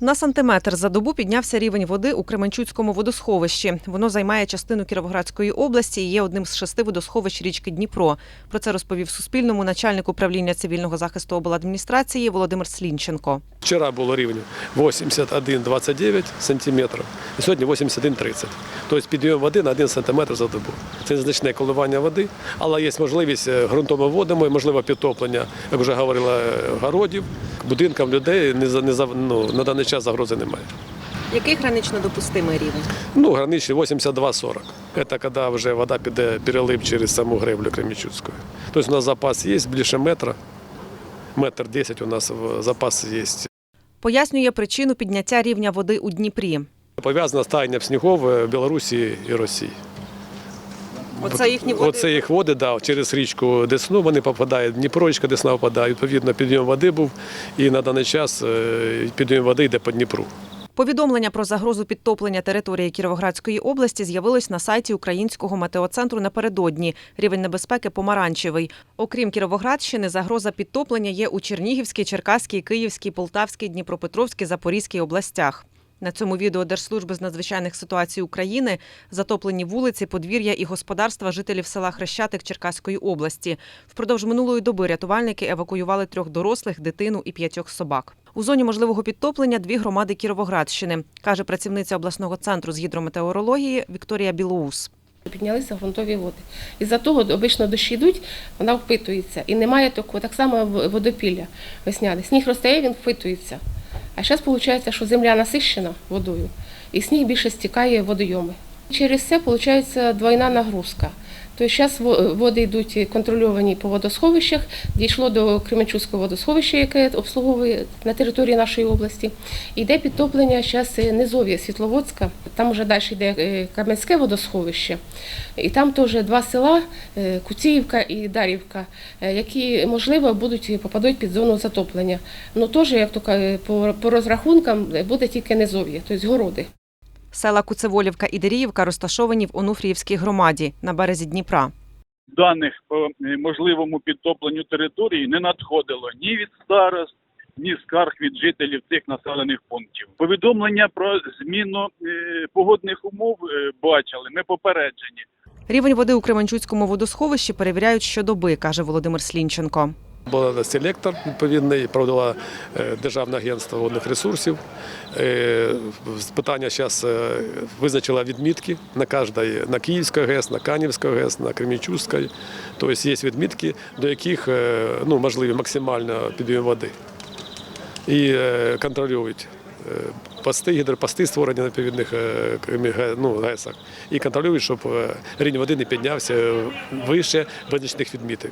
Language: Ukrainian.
На сантиметр за добу піднявся рівень води у Кременчуцькому водосховищі. Воно займає частину Кіровоградської області і є одним з шести водосховищ річки Дніпро. Про це розповів Суспільному начальник управління цивільного захисту обладміністрації Володимир Слінченко. Вчора було рівень 81,29 сантиметрів, і сьогодні 81,30. Тобто підйом води на 1 сантиметр за добу. Це незначне коливання води, але є можливість е, ґрунтовими водами, можливо, підтоплення, як вже говорила, е, городів, будинкам людей не за- не за- ну, на даний час загрози немає. Який гранично допустимий рівень? Ну, граничний 82,40. Це коли вже вода піде перелив через саму греблю Кремічуцьку. Тобто у нас запас є більше метра. Метр 10 у нас запас є. Пояснює причину підняття рівня води у Дніпрі. Пов'язано з таянням снігов в Білорусі і Росії. Оце їхні води. Оце їх води да, через річку Десну вони попадають, Дніпро, річка Десна попадає. Відповідно, підйом води був, і на даний час е, підйом води йде по Дніпру. Повідомлення про загрозу підтоплення території Кіровоградської області з'явилось на сайті Українського метеоцентру напередодні. Рівень небезпеки помаранчевий. Окрім Кіровоградщини, загроза підтоплення є у Чернігівській, Черкаській, Київській, Полтавській, Дніпропетровській, Запорізькій областях. На цьому відео Держслужби з надзвичайних ситуацій України затоплені вулиці, подвір'я і господарства жителів села Хрещатик Черкаської області. Впродовж минулої доби рятувальники евакуювали трьох дорослих, дитину і п'ятьох собак. У зоні можливого підтоплення дві громади Кіровоградщини, каже працівниця обласного центру з гідрометеорології Вікторія Білоус. Піднялися ґрунтові води. Із-за того обично дощі йдуть, вона впитується. І немає такого, так само водопілля весняне. Сніг розтає, він впитується. А зараз виходить, що земля насищена водою, і сніг більше стікає в водойоми. Через це виходить двойна нагрузка. Тобто зараз води йдуть контрольовані по водосховищах, дійшло до Кременчуцького водосховища, яке обслуговує на території нашої області. Йде підтоплення зараз низов'я Світловодська, там вже далі йде е, Кам'янське водосховище. І там теж два села е, Куціївка і Дарівка, е, які, можливо, будуть попадуть під зону затоплення. Ну теж, як то по, розрахункам е, буде тільки низов'я, тобто городи. Села Куцеволівка і Деріївка розташовані в Онуфріївській громаді на березі Дніпра. даних по е, можливому підтопленню території не надходило ні від старост, ні скарг від жителів цих населених пунктів. Повідомлення про зміну е, погодних умов е, бачили. Ми попереджені. Рівень води у Кременчуцькому водосховищі перевіряють щодоби, каже Володимир Слінченко. Був селектор відповідний, проводила е, Державне агентство водних ресурсів. Е, Питання зараз визначила відмітки на кожній, на Київській ГЕС, на Канівській ГЕС, на Кремінчуській. Тобто є відмітки, до яких е, ну, можливі максимально підйом води. І е, контролюють е, пости, гідропости створені на відповідних е, ну, ГЕСах. І контролюють, щоб е, рівень води не піднявся вище визначених відміток.